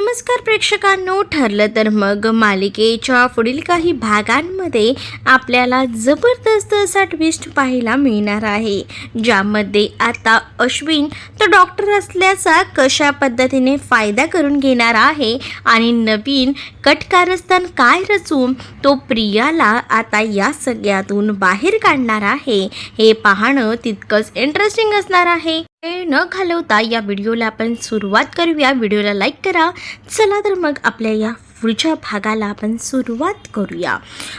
नमस्कार प्रेक्षकांनो ठरलं तर मग मालिकेच्या पुढील काही भागांमध्ये आपल्याला जबरदस्त असा ट्विस्ट पाहायला मिळणार आहे ज्यामध्ये आता अश्विन तो डॉक्टर असल्याचा कशा पद्धतीने फायदा करून घेणार आहे आणि नवीन कटकारस्थान काय रचून तो प्रियाला आता या सगळ्यातून बाहेर काढणार आहे हे पाहणं तितकंच इंटरेस्टिंग असणार आहे. हे न घालवता या व्हिडिओला आपण सुरुवात करूया. व्हिडिओला लाईक करा. चला तर मग आपल्या या पुढच्या भागाला आपण सुरुवात करूया.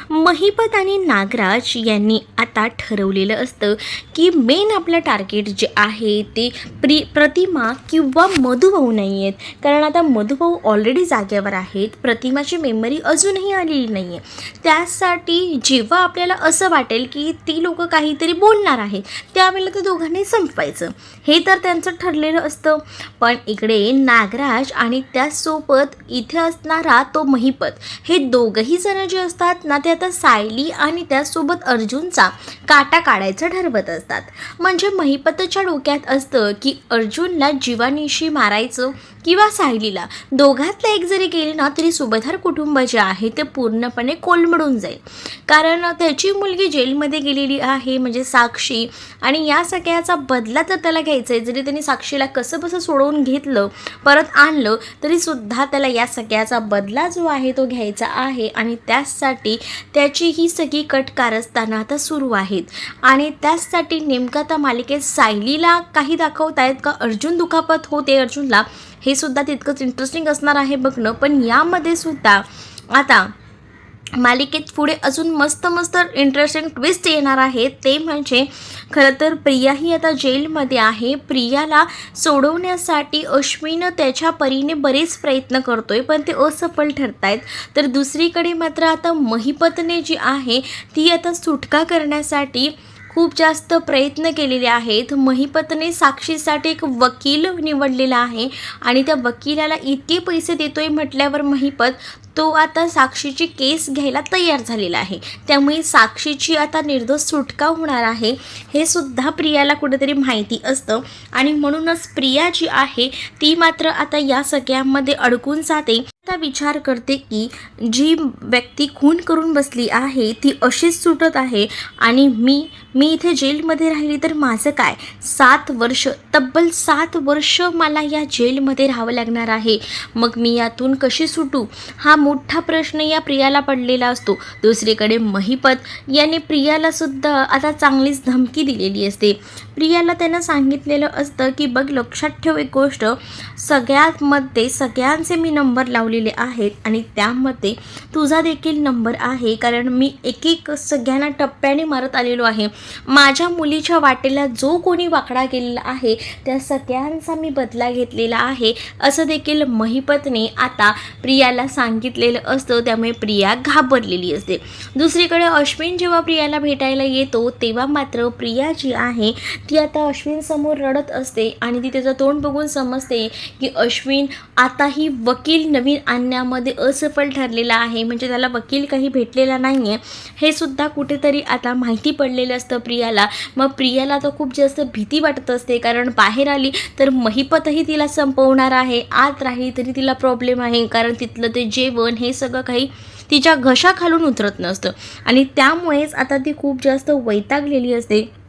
महिपत आणि नागराज यांनी आता ठरवलेलं असतं की मेन आपलं टार्गेट जे आहे ते प्रि प्रतिमा किंवा मधुभाऊ नाही आहेत कारण आता मधुभाऊ ऑलरेडी जागेवर आहेत. प्रतिमाची मेमरी अजूनही आलेली नाही आहे त्यासाठी जेव्हा आपल्याला असं वाटेल की ती लोकं काहीतरी बोलणार आहेत त्यावेळेला ते दोघांनी संपवायचं. हे तर त्यांचं ठरलेलं असतं. पण इकडे नागराज आणि त्यासोबत इथे असणारा तो महिपत. हे दोघंही जण जे असतात ना ते आता सायली आणि त्यासोबत अर्जुनचा काटा काढायचं ठरवत असतात. म्हणजे महिपतच्या डोक्यात असतं की अर्जुनला जीवानीशी मारायचं किंवा सायलीला. दोघातलं एक जरी गेले ना तरी सुभेदार कुटुंब जे आहे ते पूर्णपणे कोलमडून जाईल. कारण त्याची मुलगी जेलमध्ये गेलेली आहे म्हणजे साक्षी. आणि या सगळ्याचा बदला तर त्याला घ्यायचा आहे जरी त्यांनी साक्षीला कसं बसं सोडवून घेतलं परत आणलं तरीसुद्धा त्याला या सगळ्याचा बदला जो आहे तो घ्यायचा आहे. आणि त्याचसाठी त्याची ही सगळी कट कारस्थानं आता सुरू आहेत. आणि त्याचसाठी नेमकं त्या मालिकेत सायलीला काही दाखवत आहेत का? अर्जुन दुखापत होते अर्जुनला. हे सुद्धा तितकंच इंटरेस्टिंग असणार आहे बघणं. पण यामध्ये सुद्धा आता मालिकेत पुढे अजून मस्त मस्त इंटरेस्टिंग ट्विस्ट येणार आहे. ते म्हणजे खरं तर प्रिया ही आता जेलमध्ये आहे. प्रियाला सोडवण्यासाठी अश्विनं त्याच्या परीने बरेच प्रयत्न करतोय पण ते असफल ठरत आहेत तर दुसरीकडे मात्र आता महिपतने जी आहे ती आता सुटका करण्यासाठी खूप जास्त प्रयत्न केलेले आहेत. महिपतने साक्षीसाठी एक वकील निवडलेला आहे आणि त्या वकिलाला इतके पैसे देतोय म्हटल्यावर महिपत तो आता साक्षीची केस घ्यायला तयार झालेला आहे. त्यामुळे साक्षीची आता निर्दोष सुटका होणार आहे हे सुद्धा प्रियाला कुठेतरी माहिती असतं. आणि म्हणूनच प्रिया जी आहे ती मात्र आता या सगळ्यामध्ये अडकून जाते. आता विचार करते की जी व्यक्ती खून करून बसली आहे ती अशीच सुटत आहे आणि मी मी इथे जेलमध्ये राहिली तर माझं काय? सात वर्ष तब्बल सात वर्ष मला या जेलमध्ये राहावं लागणार आहे. मग मी यातून कशी सुटू? हा मोठा प्रश्न या प्रियाला पडलेला असतो. दुसरीकडे महिपत याने प्रियालासुद्धा आता चांगलीच धमकी दिलेली असते. प्रियाला त्यानं सांगितलेलं असतं की बघ लक्षात ठेव एक गोष्ट. सगळ्यामध्ये सगळ्यांचे मी नंबर लावले लावलेले आहेत आणि त्यामध्ये तुझा देखील नंबर आहे कारण मी एक एक सगळ्यांना टप्प्याने मारत आलेलो आहे. माझ्या मुलीच्या वाटेला जो कोणी वाकडा गेलेला आहे त्या सगळ्यांचा मी बदला घेतलेला आहे असं देखील महिपतने आता प्रियाला सांगितलेलं असतं. त्यामुळे प्रिया घाबरलेली असते. दुसरीकडे अश्विन जेव्हा प्रियाला भेटायला येतो तेव्हा मात्र प्रिया जी आहे ती आता अश्विनसमोर रडत असते आणि ती त्याचं तोंड बघून समजते की अश्विन आताही वकील नवीन आणण्यामध्ये असफल ठरलेला आहे. म्हणजे त्याला वकील काही भेटलेला नाही आहे हे सुद्धा कुठेतरी आता माहिती पडलेलं असतं प्रियाला. मग प्रियाला तर खूप जास्त भीती वाटत असते. कारण बाहेर आली तर महिपतही तिला संपवणार आहे. आत राहिली तरी तिला प्रॉब्लेम आहे. कारण तिथलं ते जेवण हे सगळं काही तिच्या घशाखालून उतरत नसतं. आणि त्यामुळेच आता ती खूप जास्त वैतागलेली असते.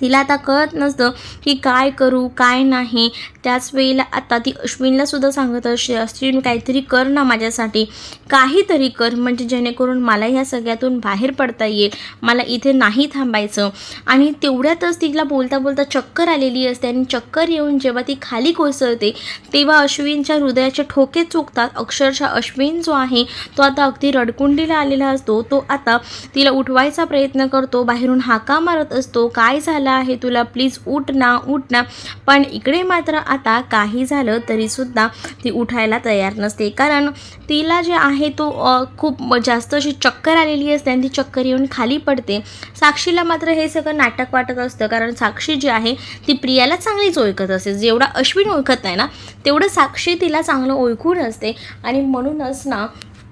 तिला आता कळत नसतं की काय करू काय नाही. त्याच वेळेला आता ती अश्विनला सुद्धा सांगत असते अश्विन काहीतरी कर ना माझ्यासाठी. काहीतरी कर म्हणजे जेणेकरून मला ह्या सगळ्यातून बाहेर पडता येईल. मला इथे नाही थांबायचं. आणि तेवढ्यातच तिला बोलता बोलता चक्कर आलेली असते आणि चक्कर येऊन जेव्हा ती खाली कोसळते तेव्हा अश्विनच्या हृदयाचे ठोके चुकतात. अक्षरशः अश्विन जो आहे तो आता अगदी रडकुंडीला आलेला असतो. तो आता तिला उठवायचा प्रयत्न करतो बाहेरून हाका मारत असतो. काय झालं? आहे तुला प्लीज उठ ना उठ ना. पण इकडे मात्र आता काही झालं तरीसुद्धा ती उठायला तयार नसते. कारण तिला जे आहे तो खूप जास्त अशी चक्कर आलेली असते आणि ती चक्कर येऊन खाली पडते. साक्षीला मात्र हे सगळं नाटक वाटत असतं. कारण साक्षी जी आहे ती प्रियाला चांगलीच ओळखत असते. जेवढा अश्विन ओळखत नाही ना तेवढं साक्षी तिला चांगलं ओळखून असते. आणि म्हणूनच ना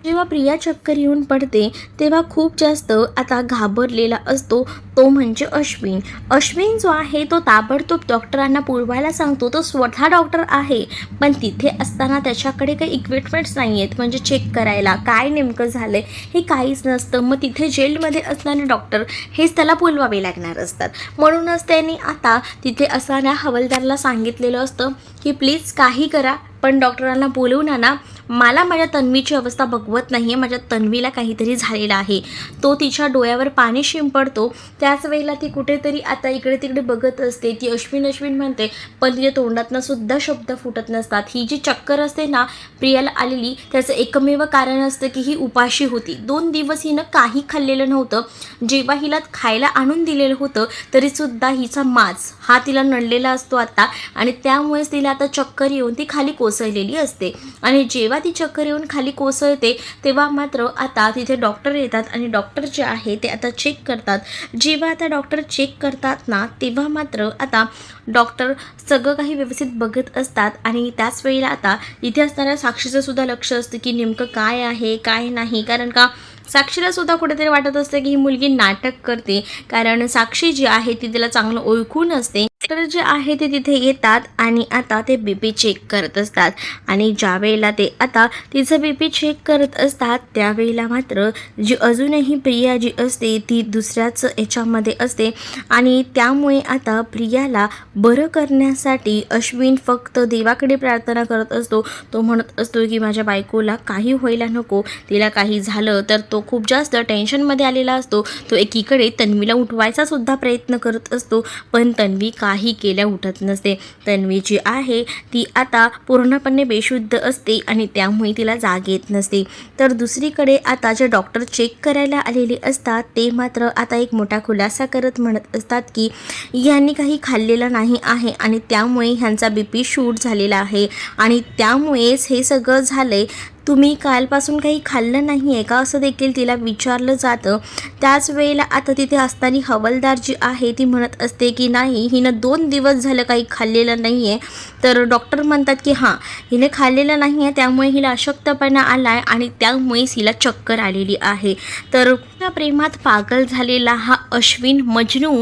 जेव्हा प्रिया चक्कर येऊन पडते तेव्हा खूप जास्त आता घाबरलेला असतो तो म्हणजे अश्विन. अश्विन जो आहे तो ताबडतोब डॉक्टरांना पुरवायला सांगतो तो स्वतः डॉक्टर आहे. पण तिथे असताना त्याच्याकडे काही इक्विपमेंट्स नाही आहेत म्हणजे चेक करायला. काय नेमकं झालं हे काहीच नसतं. मग तिथे जेलमध्ये असणारे डॉक्टर हेच त्याला बोलवावे लागणार असतात. म्हणूनच त्यांनी आता तिथे असणाऱ्या हवालदारला सांगितलेलं असतं की प्लीज काही करा. पण डॉक्टरांना बोलवून आणा मला माझ्या तन्वीची अवस्था बघवत नाही आहे माझ्या तन्वीला काहीतरी झालेलं आहे. तो तिच्या डोळ्यावर पाणी शिंपडतो. त्याच वेळेला ती कुठेतरी आता इकडे तिकडे बघत असते. ती अश्विन अश्विन म्हणते पण तिच्या तोंडातनं सुद्धा शब्द फुटत नसतात. ही जी चक्कर असते ना प्रियाला आलेली त्याचं एकमेव कारण असतं की ही उपाशी होती. दोन दिवस हिनं काही खाल्लेलं नव्हतं. जेव्हा हिला खायला आणून दिलेलं होतं तरीसुद्धा हिचा माज हा तिला नडलेला असतो आता. आणि त्यामुळेच तिला आता चक्कर येऊन ती खाली कोसळलेली असते. आणि जेव्हा ती चक्कर येऊन खाली कोसळते तेव्हा मात्र आता तिथे डॉक्टर येतात आणि डॉक्टर जे आहे ते आता चेक करतात. जेव्हा आता डॉक्टर चेक करतात ना तेव्हा मात्र आता डॉक्टर सगळं काही व्यवस्थित बघत असतात. आणि त्याच वेळेला आता इथे असणाऱ्या साक्षीचं सुद्धा लक्ष असतं की नेमकं काय आहे काय नाही. कारण का साक्षीला सुद्धा कुठेतरी वाटत असते की ही मुलगी नाटक करते. कारण साक्षी जी आहे ती तिला चांगलं ओळखून असते. डॉक्टर जे आहे ते तिथे येतात आणि आता ते बी पी चेक करत असतात. आणि ज्या वेळेला ते आता तिचं बी पी चेक करत असतात त्यावेळेला मात्र जी अजूनही प्रिया जी असते ती दुसऱ्याच याच्यामध्ये असते. आणि त्यामुळे आता प्रियाला बरं करण्यासाठी अश्विन फक्त देवाकडे प्रार्थना करत असतो. तो म्हणत असतो की माझ्या बायकोला काही व्हायला नको. तिला काही झालं तर तो खूप जास्त टेन्शनमध्ये आलेला असतो. तो एकीकडे तन्वीला उठवायचा सुद्धा प्रयत्न करत असतो. पण तन्वी का काही केल्या उठत नसते. तन्वी जी आहे ती आता पूर्णपणे बेशुद्ध असते आणि त्यामुळे तिला जाग येत नसते. तर दुसरीकडे आता जे डॉक्टर चेक करायला आलेले असतात ते मात्र आता एक मोठा खुलासा करत म्हणत असतात की यांनी काही खाल्लेलं नाही आहे आणि त्यामुळे ह्यांचा बी पी शूट झालेला आहे. आणि त्यामुळेच हे सगळं झालं आहे तुम्ही कालपासून काही खाल्लं नाही आहे का असं देखील तिला विचारलं जातं. त्याच वेळेला आता तिथे असताना हवालदार जी आहे ती म्हणत असते की नाही हिनं दोन दिवस झालं काही खाल्लेलं नाही आहे तर डॉक्टर म्हणतात की हां हिने खाल्लेलं नाही आहे त्यामुळे हिला अशक्तपणा आला आहे आणि त्यामुळेच हिला चक्कर आलेली आहे. तर प्रेमात पागल झालेला हा अश्विन मजनू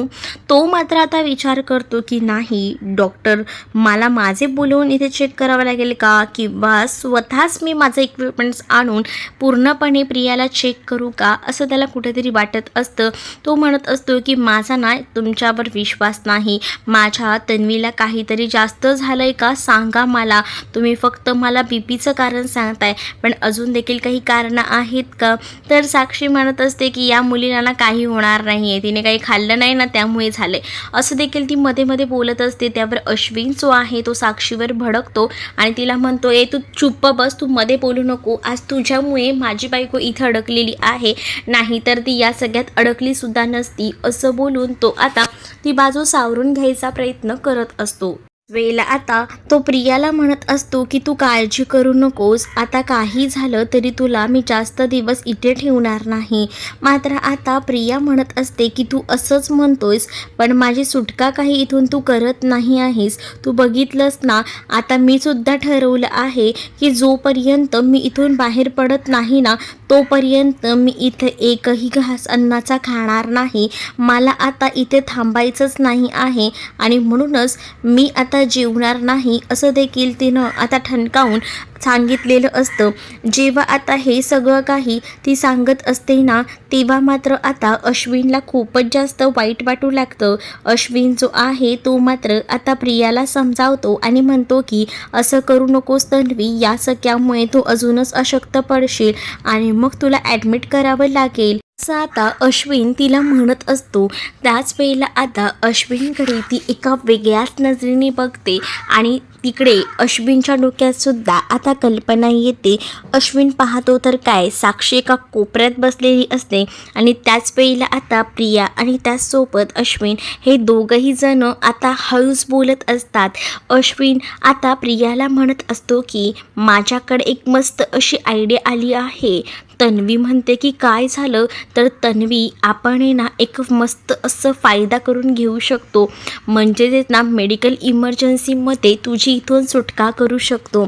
तो मात्र आता विचार करतो की नाही डॉक्टर मला माझे बोलवून इथे चेक करावं लागेल का? किंवा स्वतःच मी माझं इक्विपमेंट्स आणून पूर्णपणे प्रियाला चेक करू का? असं त्याला कुठेतरी वाटत असतं. तो म्हणत असतो की माझा ना तुमच्यावर विश्वास नाही. माझ्या तन्वीला काहीतरी जास्त झालं आहे का? सांगा मला. तुम्ही फक्त मला बी पीचं कारण सांगताय. पण अजून देखील काही कारणं आहेत का? तर साक्षी म्हणत असते की या मुलीला ना काही होणार नाही आहे तिने काही खाल्लं नाही ना त्यामुळे झाले असं देखील ती मध्ये मध्ये बोलत असते. त्यावर अश्विन जो आहे तो साक्षीवर भडकतो आणि तिला म्हणतो ए तू चुप्प बस. तू मध्ये बोलू नको. आज तुझ्यामुळे माझी बायको इथं अडकलेली आहे. नाही तर ती या सगळ्यात अडकली सुद्धा नसती असं बोलून तो आता ती बाजू सावरून घ्यायचा प्रयत्न करत असतो. वेला आता तो प्रियाला म्हणत असतो की तू काळजी करू नकोस. आता काही झालं तरी तुला मी जास्त दिवस इथे ठेवणार नाही. मात्र आता प्रिया म्हणत असते की तू असंच म्हणतोयस पण माझी सुटका काही इथून तू करत नाही आहेस. तू बघितलंस ना आता मी सुद्धा ठरवलं आहे की जोपर्यंत मी इथून बाहेर पडत नाही ना तोपर्यंत मी इथे एकही घास अन्नाचा खाणार नाही. मला आता इथे थांबायचंच नाही आहे आणि म्हणूनच मी आता आता जेवणार नाही असं देखील तिनं आता ठणकावून सांगितलेलं असतं. जेव्हा आता हे सगळं काही ती सांगत असते ना तेव्हा मात्र आता अश्विनला खूपच जास्त वाईट वाटू लागतं. अश्विन जो आहे तो मात्र आता प्रियाला समजावतो आणि म्हणतो की असं करू नकोस तन्वी या सख्यामुळे तू अजूनच अशक्त पडशील आणि मग तुला ॲडमिट करावं लागेल. असं आता अश्विन तिला म्हणत असतो. त्याच वेळेला आता अश्विनकडे ती एका वेगळ्याच नजरेने बघते आणि तिकडे अश्विनच्या डोक्यातसुद्धा आता कल्पना येते. अश्विन पाहतो तर काय साक्षी एका कोपऱ्यात बसलेली असते आणि त्याच वेळीला आता प्रिया आणि त्याचसोबत अश्विन हे दोघंही जण आता हळूच बोलत असतात. अश्विन आता प्रियाला म्हणत असतो की माझ्याकडे एक मस्त अशी आयडिया आली आहे. तन्वी म्हणते की काय झालं? तर तन्वी आपण ना एक मस्त असं फायदा करून घेऊ शकतो. म्हणजेच ना मेडिकल इमर्जन्सीमध्ये तुझी तुझी इथून सुटका करू शकतो.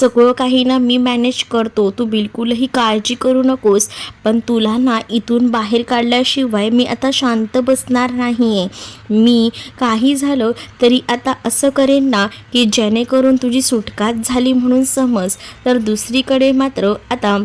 सगळं काही ना मी मॅनेज करतो. तू बिलकुलही काळजी करू नकोस. पण तुला ना इथून बाहेर काढल्याशिवाय मी आता शांत बसणार नाही आहे मी काही झालं तरी आता असं करेन ना की जेणेकरून तुझी सुटकाच झाली म्हणून समज. तर दुसरीकडे मात्र आता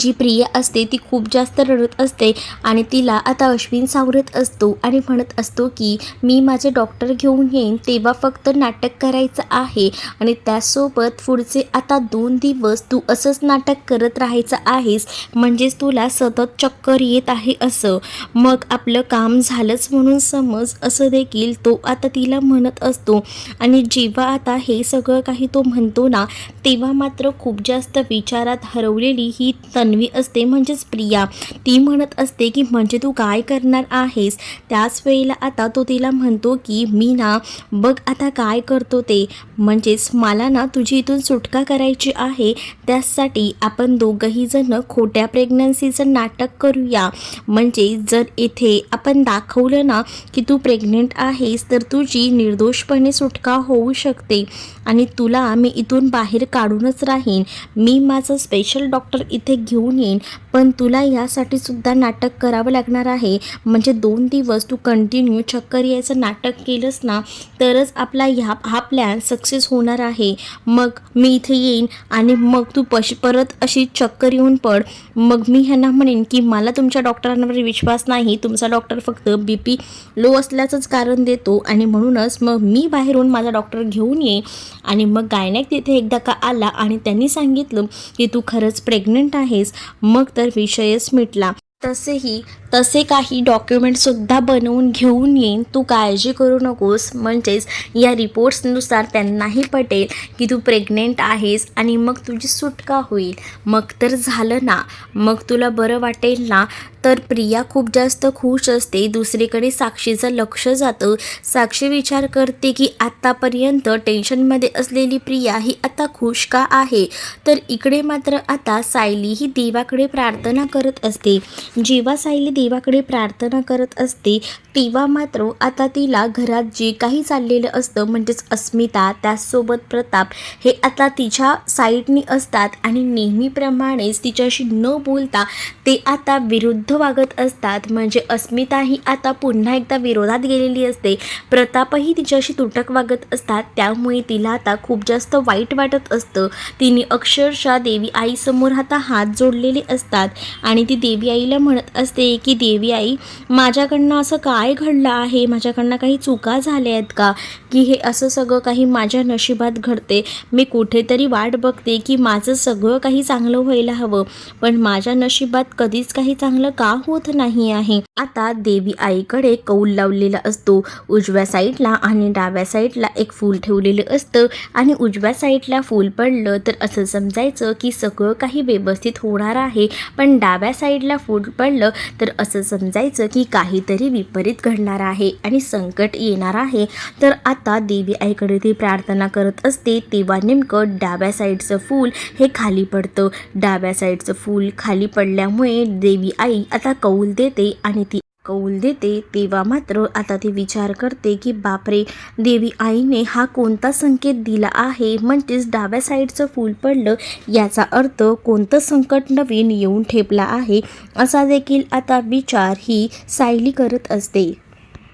जी प्रिया असते ती खूप जास्त रडत असते आणि तिला आता अश्विन सावरत असतो आणि म्हणत असतो की मी माझे डॉक्टर घेऊन येईन तेव्हा फक्त नाटक करायचं आहे आणि त्यासोबत पुढचे आता दोन दिवस तू असंच नाटक करत राहायचं आहेस म्हणजेच तुला सतत चक्कर येत आहे असं. मग आपलं काम झालंच म्हणून समज असं देखील तो आता तिला म्हणत असतो. आणि जेव्हा आता हे सगळं काही तो म्हणतो ना तेव्हा मात्र खूप जास्त विचारात हरवलेली ही तन्वी असते म्हणजेच प्रिया. ती म्हणत असते की म्हणजे तू काय करणार आहेस? त्याच वेळेला आता तो तिला म्हणतो की मी ना बघ आता काय करतो ते. म्हणजेच मला ना तुझी इथून सुटका करायची आहे. त्यासाठी आपण दोघंही जण खोट्या प्रेग्नन्सीचं नाटक करूया. म्हणजे जर इथे आपण दाखवलं ना की तू प्रेग्नेंट आहेस तर तुझी निर्दोषपणे सुटका होऊ शकते. आणि तुला मी इथून बाहेर काढूनच राहीन. मी माझं स्पेशल डॉक्टर इथे घेऊन येईन. पण तुला यासाठी सुद्धा नाटक करावं लागणार आहे. म्हणजे दोन दिवस तू कंटिन्यू चक्कर यायचं नाटक केलंस ना तरच आपला ह्या हा प्लॅन सक्सेस होणार आहे. मग मी इथे येईन आणि मग तू पश परत अशी चक्कर येऊन पड. मग मी ह्यांना म्हणेन की मला तुमच्या डॉक्टरांवर विश्वास नाही. तुमचा डॉक्टर फक्त बी पी लो असल्याचंच कारण देतो. आणि म्हणूनच मग मी बाहेरून माझा डॉक्टर घेऊन येईन. आणि मग गायनॅक तिथे एकदा का आला आणि त्यांनी सांगितलं की तू खरंच प्रेग्नंट आहेस. मग तर विषयच मिटला. तसेही तसे काही डॉक्युमेंटसुद्धा बनवून घेऊन येईन. तू काळजी करू नकोस. म्हणजेच या रिपोर्ट्सनुसार त्यांनाही पटेल की तू प्रेग्नेंट आहेस आणि मग तुझी सुटका होईल? मग तर झालं ना. मग तुला बरं वाटेल ना? तर प्रिया खूप जास्त खुश असते. दुसरीकडे साक्षीचं लक्ष जातं. साक्षी विचार करते की आत्तापर्यंत टेन्शनमध्ये असलेली प्रिया ही आता खुश का आहे? तर इकडे मात्र आता सायली ही देवाकडे प्रार्थना करत असते. जेव्हा सायली देवाकडे प्रार्थना करत असते तेव्हा मात्र आता तिला घरात जे काही चाललेलं असतं म्हणजेच अस्मिता त्याचसोबत प्रताप हे आता तिच्या साईडनी असतात आणि नेहमीप्रमाणेच तिच्याशी न बोलता ते आता विरुद्ध वागत असतात. म्हणजे अस्मिता ही आता पुन्हा एकदा विरोधात गेलेली असते. प्रतापही तिच्याशी तुटक वागत असतात. त्यामुळे तिला आता खूप जास्त वाईट वाटत असतं. तिने अक्षरशः देवी आईसमोर आता हात जोडलेले असतात आणि ती देवी आईला म्हणत असते की देवी आई माझ्याकडनं असं काय घडलं आहे? माझ्याकडनं काही चुका झाल्या आहेत का? की हे असं सगळं काही माझ्या नशिबात घडते. मी कुठेतरी वाट बघते की माझं सगळं काही चांगलं व्हायला हवं. पण माझ्या नशिबात कधीच काही चांगलं का होत नाही आहे? आता देवी आईकडे कौल लावलेला असतो. उजव्या साईडला आणि डाव्या साईडला एक फूल ठेवलेलं असतं. आणि उजव्या साईडला फूल पडलं तर असं समजायचं की सगळं काही व्यवस्थित होणार आहे. पण डाव्या साईडला फूल पडलं तर असं समजायचं की काहीतरी विपरीत घडणार आहे आणि संकट येणार आहे. तर आता देवी आईकडे ती प्रार्थना करत असते. तेव्हा नेमकं डाव्या साईडचं फूल हे खाली पडतं. डाव्या साईडचं फूल खाली पडल्यामुळे देवी आई आता कौल देते आणि कौल देते तेव्हा मात्र आता ती विचार करते की बापरे देवी आईने हा कोणता संकेत दिला आहे? म्हणजेच डाव्या साईडचं फूल पडलं याचा अर्थ कोणतं संकट नवीन येऊन ठेपला आहे? असा देखील आता विचार ही सायली करत असते.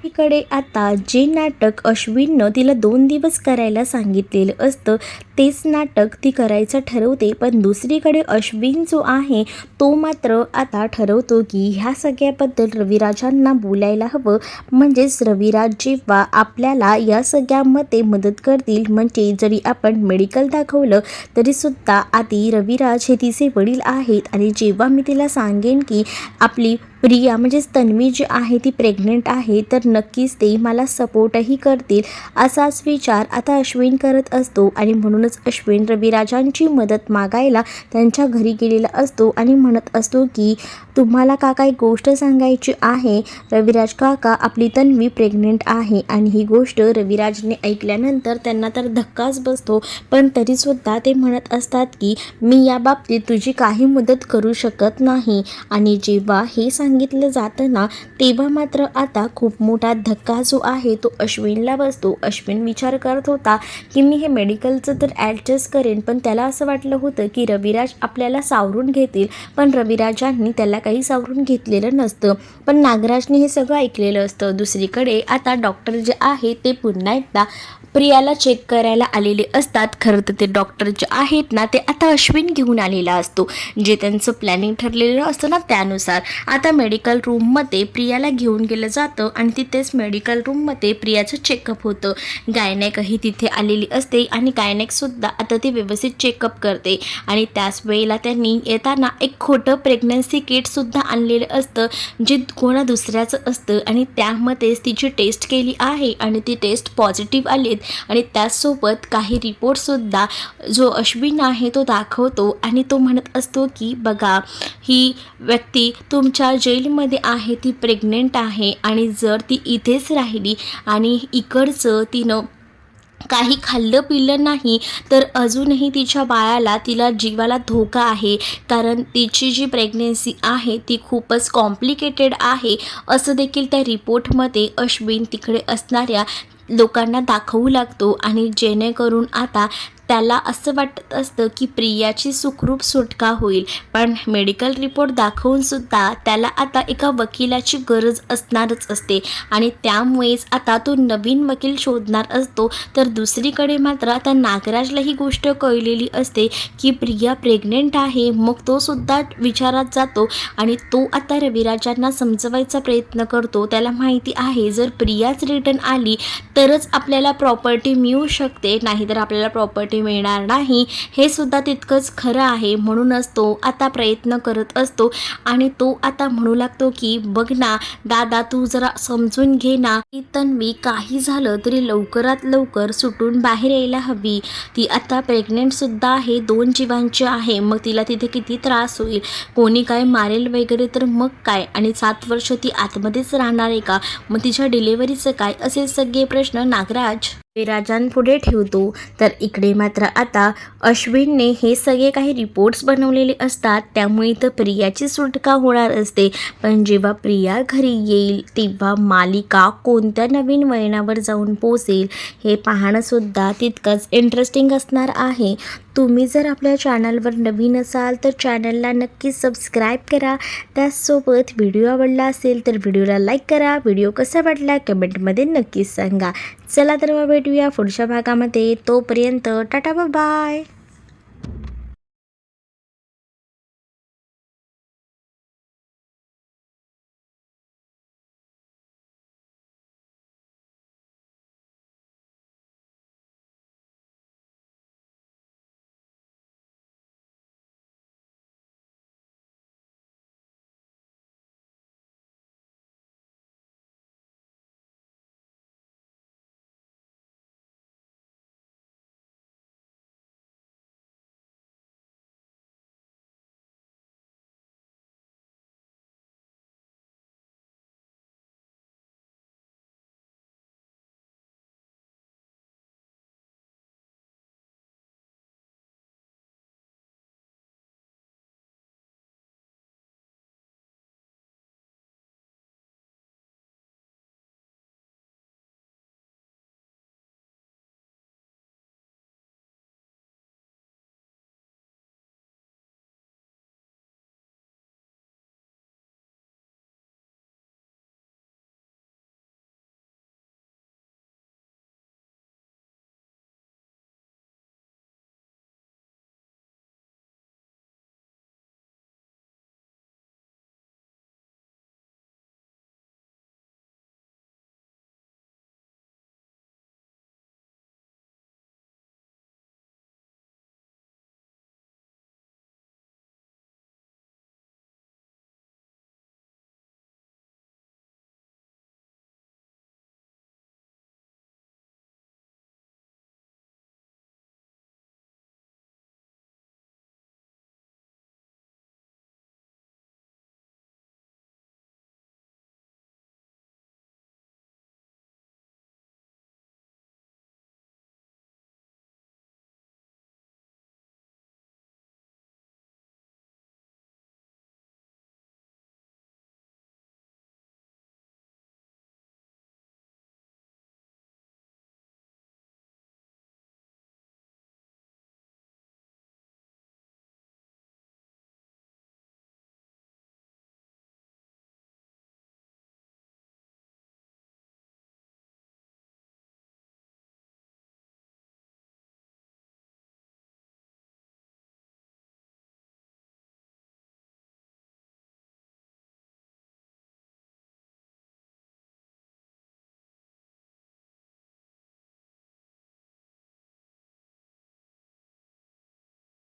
इकडे आता जे नाटक अश्विननं तिला दोन दिवस करायला सांगितलेलं असतं तेच नाटक ती करायचं ठरवते. पण दुसरीकडे अश्विन जो आहे तो मात्र आता ठरवतो की ह्या सगळ्याबद्दल रविराजांना बोलायला हवं. म्हणजेच रविराज जेव्हा आपल्याला या सगळ्यामध्ये मदत करतील म्हणजे जरी आपण मेडिकल दाखवलं तरीसुद्धा आधी रविराज हे तिचे वडील आहेत. आणि जेव्हा मी तिला सांगेन की आपली प्रिया म्हणजेच तन्वी जी आहे ती प्रेग्नेंट आहे तर नक्कीच ते मला सपोर्टही करतील असाच विचार आता अश्विन करत असतो आणि म्हणूनच अश्विन रविराजांची मदत मागायला त्यांच्या घरी गेलेला असतो आणि म्हणत असतो की तुम्हाला का काही गोष्ट सांगायची आहे? रविराज काका आपली तन्वी प्रेग्नेंट आहे आणि ही गोष्ट रविराजने ऐकल्यानंतर त्यांना तर धक्काच बसतो. पण तरीसुद्धा ते म्हणत असतात की मी याबाबतीत तुझी काही मदत करू शकत नाही. आणि जेव्हा हे सांग सांगितलं जातं ना तेव्हा मात्र आता खूप मोठा धक्का जो आहे तो अश्विनला बसतो. अश्विन विचार करत होता की मी हे मेडिकलचं तर ॲडजस्ट करेन पण त्याला असं वाटलं होतं की रविराज आपल्याला सावरून घेतील पण रविराजांनी त्याला काही सावरून घेतलेलं नसतं. पण नागराजने हे सगळं ऐकलेलं असतं. दुसरीकडे आता डॉक्टर जे आहे ते पुन्हा एकदा प्रियाला चेक करायला आलेले असतात. खरं तर ते डॉक्टर जे आहेत ना ते आता अश्विन घेऊन आलेला असतो. जे त्यांचं प्लॅनिंग ठरलेलं असतं ना त्यानुसार. आता मेडिकल रूममध्ये प्रियाला घेऊन गेलं जातं आणि तिथेच मेडिकल रूममध्ये प्रियाचं चेकअप होतं. गायनेकही तिथे आलेली असते आणि गायनेकसुद्धा आता ती व्यवस्थित चेकअप करते. आणि त्याच वेळेला त्यांनी येताना एक खोटं प्रेग्नन्सी किटसुद्धा आणलेलं असतं जे कोणा दुसऱ्याचं असतं. आणि त्यामध्येच तिची टेस्ट केली आहे आणि ती टेस्ट पॉझिटिव्ह आली. आहेत. आणि त्याचसोबत काही रिपोर्टसुद्धा जो अश्विन आहे तो दाखवतो. आणि तो म्हणत असतो की बघा ही व्यक्ती तुमच्या जेलमध्ये आहे ती प्रेग्नेंट आहे. आणि जर ती इथेच राहिली आणि इकडचं तिनं काही खाल्लं पिल्लं नाही तर अजूनही तिच्या बाळाला तिला जीवाला धोका आहे. कारण तिची जी प्रेग्नेन्सी आहे ती खूपच कॉम्प्लिकेटेड आहे. असं देखील त्या रिपोर्टमध्ये अश्विन तिकडे असणाऱ्या लोकांना दाखवू लागतो आणि जेणेकरून आता त्याला असं वाटत असतं की प्रियाची सुखरूप सुटका होईल. पण मेडिकल रिपोर्ट दाखवूनसुद्धा त्याला आता एका वकिलाची गरज असणारच असते. आणि त्यामुळेच आता तो नवीन वकील शोधणार असतो. तर दुसरीकडे मात्र आता नागराजला ही गोष्ट कळलेली असते की प्रिया प्रेग्नेंट आहे. मग तो सुद्धा विचारात जातो आणि तो आता रविराजांना समजवायचा प्रयत्न करतो. त्याला माहिती आहे जर प्रियाच रिटर्न आली तरच आपल्याला प्रॉपर्टी मिळू शकते. नाहीतर आपल्याला प्रॉपर्टी मिळणार नाही. हे सुद्धा तितकंच खरं आहे. म्हणूनच तो आता प्रयत्न करत असतो. आणि तो आता म्हणू लागतो की बघ ना दादा तू जरा समजून घे ना. की तन्वी काही झालं तरी लवकरात लवकर सुटून बाहेर यायला हवी. ती आता प्रेग्नेंट सुद्धा आहे. दोन जीवांची आहे. मग तिला तिथे किती त्रास होईल? कोणी काय मारेल वगैरे तर मग काय? आणि सात वर्ष ती आतमध्येच राहणार आहे का? मग तिच्या डिलेवरीचं काय? असे सगळे प्रश्न नागराज विराजांपुढे ठेवतो. तर इकडे मात्र आता अश्विनने हे सगळे काही रिपोर्ट्स बनवलेले असतात. त्यामुळे तर प्रियाची सुटका होणार असते. पण जेव्हा प्रिया घरी येईल तेव्हा मालिका कोणत्या नवीन वळणावर जाऊन पोचेल हे पाहणंसुद्धा तितकंच इंटरेस्टिंग असणार आहे. तुम्ही जर आपल्या चॅनलवर नवीन असाल तर चॅनलला नक्की सबस्क्राईब करा. त्याचसोबत व्हिडिओ आवडला असेल तर व्हिडिओला लाईक करा. व्हिडिओ कसा वाटला कमेंटमध्ये नक्कीच सांगा. चला तर मग भेटूया पुढच्या भागामध्ये. तोपर्यंत टाटा बाय.